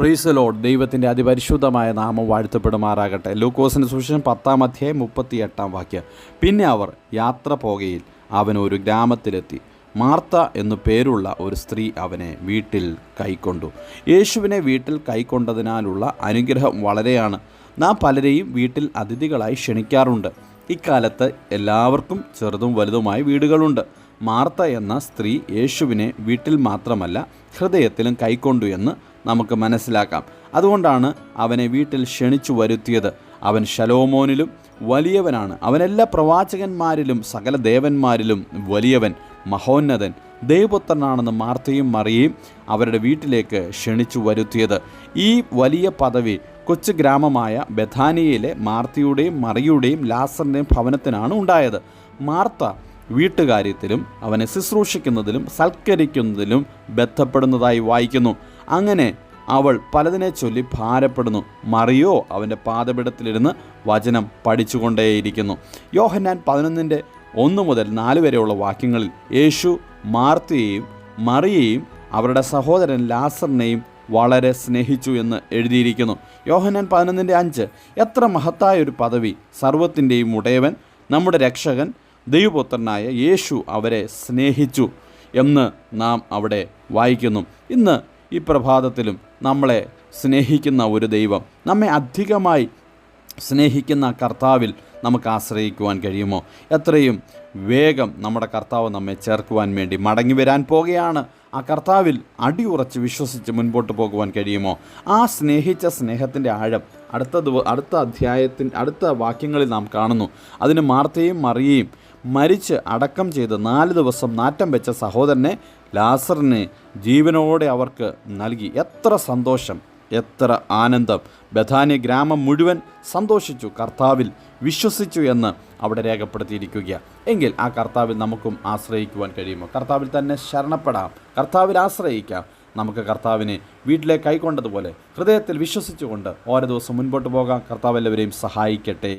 പ്രീസ് load ദൈവത്തിന്റെ അതിപരിശുദ്ധമായ നാമം വാഴ്ത്തപ്പെടുമാറാകട്ടെ. ലൂക്കോസിന്റെ സുവിശേഷം പത്താം അധ്യായം മുപ്പത്തി എട്ടാം വാക്യം. പിന്നെ അവർ യാത്ര പോകയിൽ അവൻ ഒരു ഗ്രാമത്തിലെത്തി. മാർത്ത എന്നു പേരുള്ള ഒരു സ്ത്രീ അവനെ വീട്ടിൽ കൈക്കൊണ്ടു. യേശുവിനെ വീട്ടിൽ കൈക്കൊണ്ടതിനാലുള്ള അനുഗ്രഹം വളരെയാണ്. നാം പലരെയും വീട്ടിൽ അതിഥികളായി ക്ഷണിക്കാറുണ്ട്. ഇക്കാലത്ത് എല്ലാവർക്കും ചെറുതും വലുതുമായ വീടുകളുണ്ട്. മാർത്ത എന്ന സ്ത്രീ യേശുവിനെ വീട്ടിൽ മാത്രമല്ല ഹൃദയത്തിലും കൈക്കൊണ്ടു എന്ന് നമുക്ക് മനസ്സിലാക്കാം. അതുകൊണ്ടാണ് അവനെ വീട്ടിൽ ക്ഷണിച്ചു വരുത്തിയത്. അവൻ ശലോമോനിലും വലിയവനാണ്. അവനെല്ലാ പ്രവാചകന്മാരിലും സകല ദേവന്മാരിലും വലിയവൻ മഹോന്നതൻ ദൈവപുത്രനാണെന്ന് മാർത്തയും മറിയയും അവരുടെ വീട്ടിലേക്ക് ക്ഷണിച്ചു വരുത്തിയത്. ഈ വലിയ പദവി കൊച്ചു ഗ്രാമമായ ബഥാനിയയിലെ മാർത്തയുടെയും മറിയുടെയും ലാസറിന്റെയും ഭവനത്തിനാണ് ഉണ്ടായത്. മാർത്ത വീട്ടുകാര്യത്തിലും അവനെ ശുശ്രൂഷിക്കുന്നതിലും സൽക്കരിക്കുന്നതിലും ബന്ധപ്പെടുന്നതായി വായിക്കുന്നു. അങ്ങനെ അവൾ പലതിനെ ചൊല്ലി ഭാരപ്പെടുന്നു. മറിയോ അവന്റെ പാതപിടത്തിലിരുന്ന് വചനം പഠിച്ചുകൊണ്ടേയിരിക്കുന്നു. യോഹന്നാൻ പതിനൊന്നിന്റെ ഒന്ന് മുതൽ നാല് വരെയുള്ള വാക്യങ്ങളിൽ യേശു മാർത്തയെയും മറിയയും അവരുടെ സഹോദരൻ ലാസറിനെയും വളരെ സ്നേഹിച്ചു എന്ന് എഴുതിയിരിക്കുന്നു. യോഹന്നാൻ പതിനൊന്നിന്റെ അഞ്ച് എത്ര മഹത്തായ ഒരു പദവി സർവത്തിന്റെയും ഉടയവൻ നമ്മുടെ രക്ഷകൻ ദൈവപുത്രനായ യേശു അവരെ സ്നേഹിച്ചു എന്ന് നാം അവിടെ വായിക്കുന്നു. ഇന്ന് ഈ പ്രഭാതത്തിലും നമ്മളെ സ്നേഹിക്കുന്ന ഒരു ദൈവം നമ്മെ അധികമായി സ്നേഹിക്കുന്ന കർത്താവിൽ നമുക്ക് ആശ്രയിക്കുവാൻ കഴിയുമോ? എത്രയും വേഗം നമ്മുടെ കർത്താവ് നമ്മെ ചേർക്കുവാൻ വേണ്ടി മടങ്ങി വരാൻ പോകുകയാണ് ആ കർത്താവിൽ അടിയുറച്ച് വിശ്വസിച്ച് മുൻപോട്ട് പോകുവാൻ കഴിയുമോ? ആ സ്നേഹിച്ച സ്നേഹത്തിന്റെ ആഴം അടുത്ത അടുത്ത അധ്യായത്തിൻ അടുത്ത വാക്യങ്ങളിൽ നാം കാണുന്നു. അതിന് മാർത്തയും മറിയയും മരിച്ച് അടക്കം ചെയ്ത് നാല് ദിവസം നാറ്റം വെച്ച സഹോദരനെ ലാസറിന് ജീവനോടെ അവർക്ക് നൽകി. എത്ര സന്തോഷം എത്ര ആനന്ദം. ബഥാനി ഗ്രാമം മുഴുവൻ സന്തോഷിച്ചു കർത്താവിൽ വിശ്വസിച്ചു എന്ന് അവിടെ രേഖപ്പെടുത്തിയിരിക്കുക എങ്കിൽ ആ കർത്താവിൽ നമുക്കും ആശ്രയിക്കുവാൻ കഴിയുമോ? കർത്താവിൽ തന്നെ ശരണപ്പെടാം. കർത്താവിൽ ആശ്രയിക്കാം. നമുക്ക് കർത്താവിനെ വീട്ടിലെ കൈക്കൊണ്ടതുപോലെ ഹൃദയത്തിൽ വിശ്വസിച്ചുകൊണ്ട് ഓരോ ദിവസം മുൻപോട്ട് പോകാം. കർത്താവ് എല്ലാവരെയും സഹായിക്കട്ടെ.